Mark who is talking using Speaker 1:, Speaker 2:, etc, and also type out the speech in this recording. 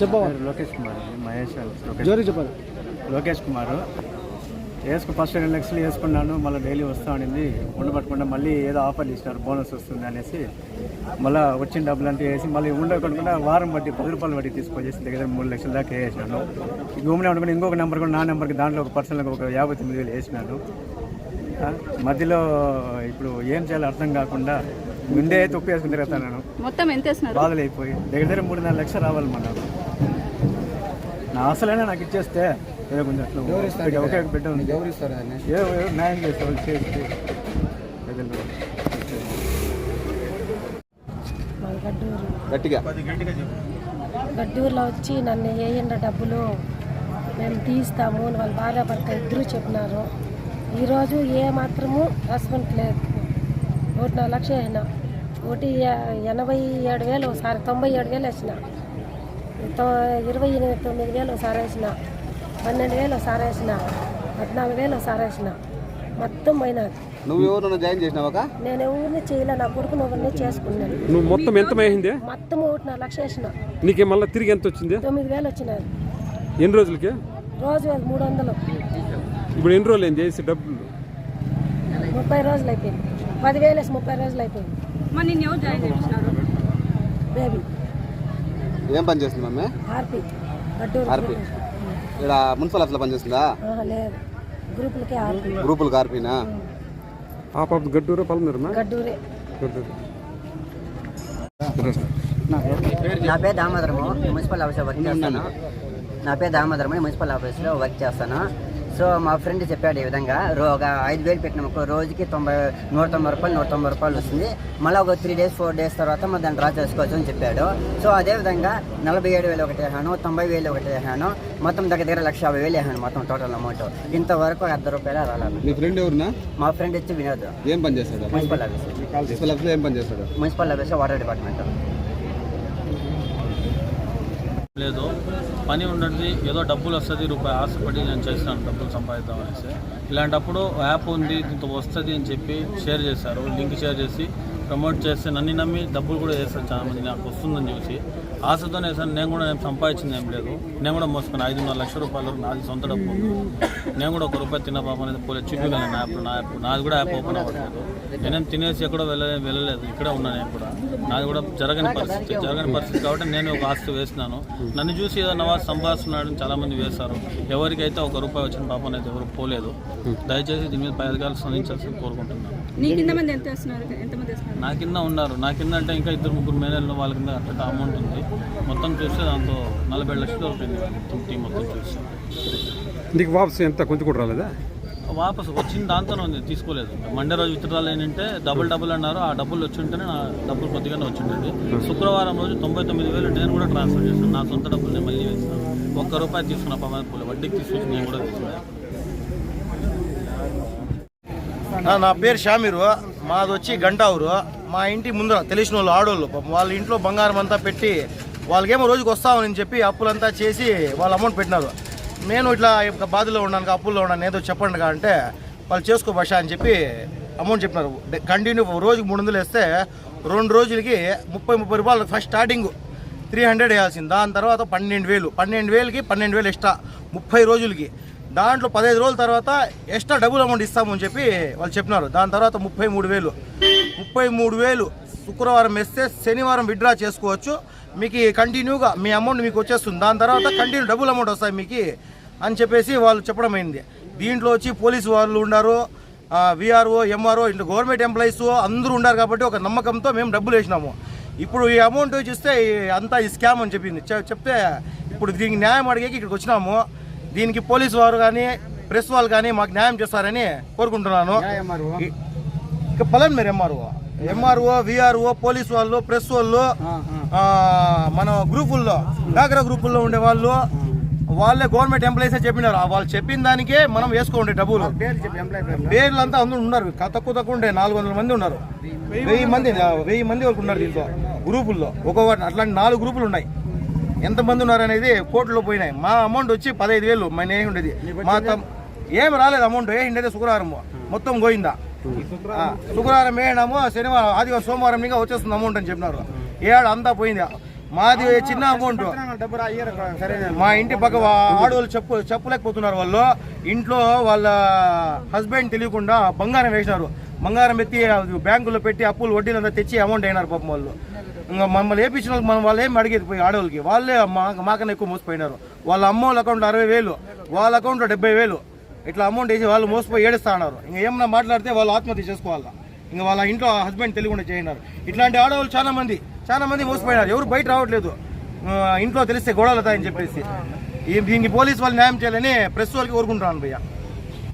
Speaker 1: చెప్పవా?
Speaker 2: లోకేష్ కుమార్ మహేష్
Speaker 1: జోరి చెప్పాలి?
Speaker 2: లోకేష్ కుమార్. వేసుకు ఫస్ట్ రెండు లక్షలు వేసుకున్నాను మళ్ళీ డైలీ వస్తా ఉండింది ఉండబట్టకుండా మళ్ళీ ఏదో ఆఫర్లు ఇచ్చినారు బోనస్ వస్తుంది అనేసి. మళ్ళీ వచ్చిన డబ్బులు అంతా వేసి మళ్ళీ ఉండకుండా వారం బట్టి పది రూపాయలు బట్టి తీసుకొచ్చేసి దగ్గర మూడు లక్షల దాకా వేసాను. భూమిలో ఉండకుండా ఇంకొక నెంబర్ కూడా నా నెంబర్కి దాంట్లో ఒక పర్సనల్గా ఒక యాభై తొమ్మిది వేలు వేసినాను మధ్యలో ఇప్పుడు ఏం చేయాలో అర్థం కాకుండా ముందే తొక్కు వేసుకుని తిరుగుతాను
Speaker 3: మొత్తం ఎంత
Speaker 2: బాధలు అయిపోయి దగ్గర దగ్గర మూడు నాలుగు లక్షలు రావాలి మన నా అసలైనా నాకు ఇచ్చేస్తే ఏదో కొంచెం అట్లా ఒకే బిడ్డ ఉంది ఏ న్యాయం చేసేవాళ్ళు చేసి ప్రజలు
Speaker 4: మాది గడ్డూరు
Speaker 5: గట్టిగా
Speaker 4: గడ్డూరులో వచ్చి నన్ను వేయండి డబ్బులు మేము తీస్తాము అని వాళ్ళ భార్య భర్త ఇద్దరు చెప్పినారు. ఈరోజు ఏ మాత్రము రెస్పాన్స్ లేదు. ఒకటి నాలుగు లక్షలు వేసిన ఒకటి ఎనభై ఏడు వేలు ఒకసారి తొంభై ఏడు వేలు వేసిన. ఇరవై ఎనిమిది తొమ్మిది వేలు ఒకసారి వేసిన పన్నెండు వేలు ఒకసారి వేసిన పద్నాలుగు వేలు ఒకసారి వేసిన మొత్తం పోయినది
Speaker 5: నువ్వు ఎవరు జాయిన్ చేసినావా
Speaker 4: నేను ఎవరిని చేయలే నా కొడుకుని ఎవరిని చేసుకున్నాను
Speaker 6: నువ్వు మొత్తం ఎంత అయింది
Speaker 4: మొత్తం ఒకటి నాలుగు లక్షలు వేసిన.
Speaker 6: నీకే మళ్ళీ తిరిగి ఎంత వచ్చింది?
Speaker 4: తొమ్మిది వేలు వచ్చినాయి
Speaker 6: ఎన్ని రోజులకి?
Speaker 4: రోజు మూడు వందలు.
Speaker 6: ఇప్పుడు ఎన్ని రోజులు అయింది చేసి డబ్బులు?
Speaker 4: ముప్పై రోజులు అయిపోయింది. పదివేలు వేసి ముప్పై రోజులు అయిపోయింది.
Speaker 3: మరి నిన్ను ఎవరు జాయిన్ చేయించినారు
Speaker 4: బేబీ.
Speaker 5: ఏం పని చేస్తుంది మమ్మీ?
Speaker 4: ఆర్పి.
Speaker 5: ఇక్కడ మున్సిపల్ ఆఫీస్లో పని చేస్తుందా?
Speaker 4: ఆహా, లేదు. గ్రూపులకి ఆర్పి.
Speaker 5: గ్రూపులు కార్పీనా
Speaker 6: ఆ పాప గడ్డూరా
Speaker 4: గడ్డూరే.
Speaker 6: గడ్డూరు.
Speaker 7: నా పేరు దామోదరము మున్సిపల్ ఆఫీస్లో వర్క్ చేస్తాను. నా పేరు దామోదరము మున్సిపల్ ఆఫీస్లో వర్క్ చేస్తాను. సో మా ఫ్రెండ్ చెప్పాడు ఈ విధంగా రో ఒక ఐదు వేలు పెట్టిన ఒక రోజుకి తొంభై నూట తొంభై రూపాయలు నూట తొంభై రూపాయలు వస్తుంది. మళ్ళీ ఒక త్రీ డేస్ ఫోర్ డేస్ తర్వాత మనం దాన్ని డ్రా చేసుకోవచ్చు అని చెప్పాడు. సో అదేవిధంగా నలభై ఏడు వేలు ఒకటి వేసాను తొంభై వేలు ఒకటి వేసాను మొత్తం దగ్గర దగ్గర లక్ష యాభై వేలు వేసాను మొత్తం టోటల్ అమౌంట్ ఇంతవరకు అర్ధ రూపాయలు రాలేదు.
Speaker 5: నీ ఫ్రెండ్ ఎవరునా
Speaker 7: మా ఫ్రెండ్ వచ్చి వినోద్.
Speaker 5: ఏం పని చేస్తాడు?
Speaker 7: మున్సిపల్ ఆఫీస్
Speaker 5: మున్సిపల్ ఆఫీస్లో ఏం పని చేస్తాడు?
Speaker 7: మున్సిపల్ ఆఫీస్లో వాటర్ డిపార్ట్మెంట్.
Speaker 8: లేదు. పని ఉండండి ఏదో డబ్బులు వస్తుంది రూపాయి ఆశపడి నేను చేస్తాను డబ్బులు సంపాదిద్దాం అనేసి. ఇలాంటప్పుడు యాప్ ఉంది దీంతో వస్తుంది అని చెప్పి షేర్ చేశారు. లింక్ షేర్ చేసి ప్రమోట్ చేస్తే నన్ను నమ్మి డబ్బులు కూడా వేస్తారు చాలామంది. నాకు వస్తుందని చూసి ఆశతోనే వేసాను నేను కూడా నేను సంపాదించింది ఏం లేదు. నేను కూడా మోసుకుని ఐదున్నర లక్షల రూపాయలు నాది సొంత డబ్బు. నేను కూడా ఒక రూపాయి తిన్న పాప అనేది పోలే. చూపించగలను నా యాప్ నా యాప్ నాది కూడా యాప్ ఓపెన్ అవ్వట్లేదు. నేనేం తినేసి ఎక్కడో వెళ్ళలే వెళ్ళలేదు. ఇక్కడే ఉన్నాను నేను కూడా. నాది కూడా జరగని పరిస్థితి జరగని పరిస్థితి కాబట్టి నేను ఒక ఆస్తి వేసినాను. నన్ను చూసి ఏదో నవాజ్ సంపాదిస్తున్నాడు చాలామంది వేశారు. ఎవరికైతే ఒక రూపాయి వచ్చిన పాపం అయితే ఎవరు పోలేదు. దయచేసి దీని మీద పై అధికారులు స్పందించాల్సి కోరుకుంటున్నాను.
Speaker 3: నీ కింద మంది ఎంత వేస్తున్నారు? ఎంతమంది వేస్తున్నారు?
Speaker 8: నా కింద ఉన్నారు. నా కింద అంటే ఇంకా ఇద్దరు ముగ్గురు మేనేళ్ళు వాళ్ళ కింద అట్లా అమౌంట్ ఉంది. మొత్తం చూస్తే దాంతో నలభై లక్షలు అవుతుంది మొత్తం టీం మొత్తం చూస్తే.
Speaker 6: నీకు వాపసు ఎంత? కొంచెం కూడా రాలేదా?
Speaker 8: వాపస్ వచ్చిన దాంతోనే ఉంది. తీసుకోలేదు. మండే రోజు విత్డ్రాల్ ఏంటంటే డబుల్ డబుల్ అన్నారు. ఆ డబ్బులు వచ్చి ఉంటేనే నా డబ్బులు కొద్దిగానే వచ్చి ఉండేది శుక్రవారం రోజు తొంభై తొమ్మిది వేలు నేను కూడా ట్రాన్స్ఫర్ చేశాను. నా సొంత డబ్బులు నేను మళ్ళీ వేస్తాను ఒక్క రూపాయి తీసుకున్న పది పోలే. వడ్డీకి తీసుకొచ్చి నేను కూడా తీసుకున్నాను
Speaker 9: ఆ, నా పేరు షామీరు. మాది వచ్చి గంటావురు. మా ఇంటి ముందర తెలిసిన వాళ్ళు ఆడోళ్ళు వాళ్ళ ఇంట్లో బంగారం అంతా పెట్టి వాళ్ళకేమో రోజుకి వస్తామని చెప్పి అప్పులంతా చేసి వాళ్ళు అమౌంట్ పెట్టినారు. నేను ఇట్లా బాధలో ఉన్నాను అప్పుల్లో ఉన్నాను ఏదో చెప్పండి అంటే వాళ్ళు చేసుకో భాష అని చెప్పి అమౌంట్ చెప్పినారు. కంటిన్యూ రోజుకి మూడు వందలు వేస్తే రెండు రోజులకి ముప్పై ముప్పై రూపాయలు ఫస్ట్ స్టార్టింగ్ త్రీ హండ్రెడ్ వేయాల్సింది. దాని తర్వాత పన్నెండు వేలు. పన్నెండు వేలకి పన్నెండు వేలు ఎక్స్ట్రా ముప్పై రోజులకి. దాంట్లో పదహైదు రోజుల తర్వాత ఎక్స్ట్రా డబుల్ అమౌంట్ ఇస్తామని చెప్పి వాళ్ళు చెప్పినారు. దాని తర్వాత ముప్పై మూడు వేలు. ముప్పై మూడు వేలు శుక్రవారం వేస్తే శనివారం విత్డ్రా చేసుకోవచ్చు. మీకు కంటిన్యూగా మీ అమౌంట్ మీకు వచ్చేస్తుంది. దాని తర్వాత కంటిన్యూ డబుల్ అమౌంట్ వస్తాయి మీకు అని చెప్పేసి వాళ్ళు చెప్పడం అయింది. దీంట్లో వచ్చి పోలీసు వాళ్ళు ఉన్నారు. విఆర్ఓ ఎంఆర్ఓ ఇంట్లో గవర్నమెంట్ ఎంప్లాయీస్ అందరూ ఉన్నారు కాబట్టి ఒక నమ్మకంతో మేము డబ్బులు వేసినాము. ఇప్పుడు ఈ అమౌంట్ చూస్తే అంతా ఈ స్కామ్ అని చెప్పింది. చెప్తే ఇప్పుడు దీనికి న్యాయం అడిగేకి ఇక్కడికి వచ్చినాము. దీనికి పోలీసు వారు కానీ ప్రెస్ వాళ్ళు కానీ మాకు న్యాయం చేస్తారని కోరుకుంటున్నాను. ఇక పలన్ మీరు ఎంఆర్ఓ? ఎంఆర్ఓ విఆర్ఓ పోలీసు వాళ్ళు ప్రెస్ వాళ్ళు మన గ్రూపుల్లో డాక్రా గ్రూపుల్లో ఉండే వాళ్ళు వాళ్ళే గవర్నమెంట్ ఎంప్లాయీస్ చెప్పినారు. వాళ్ళు చెప్పిన దానికే మనం వేసుకోండి డబ్బులు. పేర్లు అంతా అందరూ ఉన్నారు. తక్కువ తక్కువ ఉండే నాలుగు వందల మంది ఉన్నారు. వెయ్యి మంది వెయ్యి మంది వరకు ఉన్నారు దీంట్లో గ్రూపుల్లో. ఒక్కొక్క అట్లాంటి నాలుగు గ్రూపులు ఉన్నాయి. ఎంతమంది ఉన్నారు అనేది కోర్టులో పోయినాయి. మా అమౌంట్ వచ్చి పదహైదు వేలు మా నేను ఉండేది. మా తమ్ ఏం రాలేదు అమౌంట్ ఏ ఉండేది శుక్రవారం మొత్తం పోయిందా? శుక్రవారం వేయడము శనివారం ఆదివారం సోమవారం ఇంకా వచ్చేస్తుంది అమౌంట్ అని చెప్పినారు. ఏడు అంతా పోయింది. మాది చిన్న అమౌంట్ మా ఇంటి పక్క ఆడవాళ్ళు చెప్పు చెప్పలేకపోతున్నారు వాళ్ళు. ఇంట్లో వాళ్ళ హస్బెండ్ తెలియకుండా బంగారం వేసినారు. బంగారం ఎత్తి బ్యాంకులో పెట్టి అప్పులు వడ్డీలంతా తెచ్చి అమౌంట్ అయినారు పాపం వాళ్ళు. ఇంకా మమ్మల్ని వేపించిన వాళ్ళు మనం వాళ్ళు ఏమి అడిగేది పోయి ఆడవాళ్ళకి? వాళ్ళే మా మాకన్నా ఎక్కువ మోసపోయినారు. వాళ్ళ అమ్మ వాళ్ళ అకౌంట్లో అరవై వేలు వాళ్ళ అకౌంట్లో డెబ్బై వేలు. ఇట్లా అమౌంట్ వేసి వాళ్ళు మోసపోయి ఏడుస్తా ఉన్నారు ఇంకా ఏమన్నా మాట్లాడితే వాళ్ళు ఆత్మహత్య చేసుకోవాలా? ఇంకా వాళ్ళ ఇంట్లో హస్బెండ్ తెలియకుండా చేయన్నారు ఇట్లాంటి ఆడవాళ్ళు చాలా మంది చాలా మంది మోసపోయినారు. ఎవరు బయట రావట్లేదు. ఇంట్లో తెలిస్తే గొడవలు అవుతాయని చెప్పేసి. దీన్ని దీనికి పోలీసు వాళ్ళు న్యాయం చేయాలని ప్రెస్ వాళ్ళకి కోరుకుంటున్నాను భయ్య.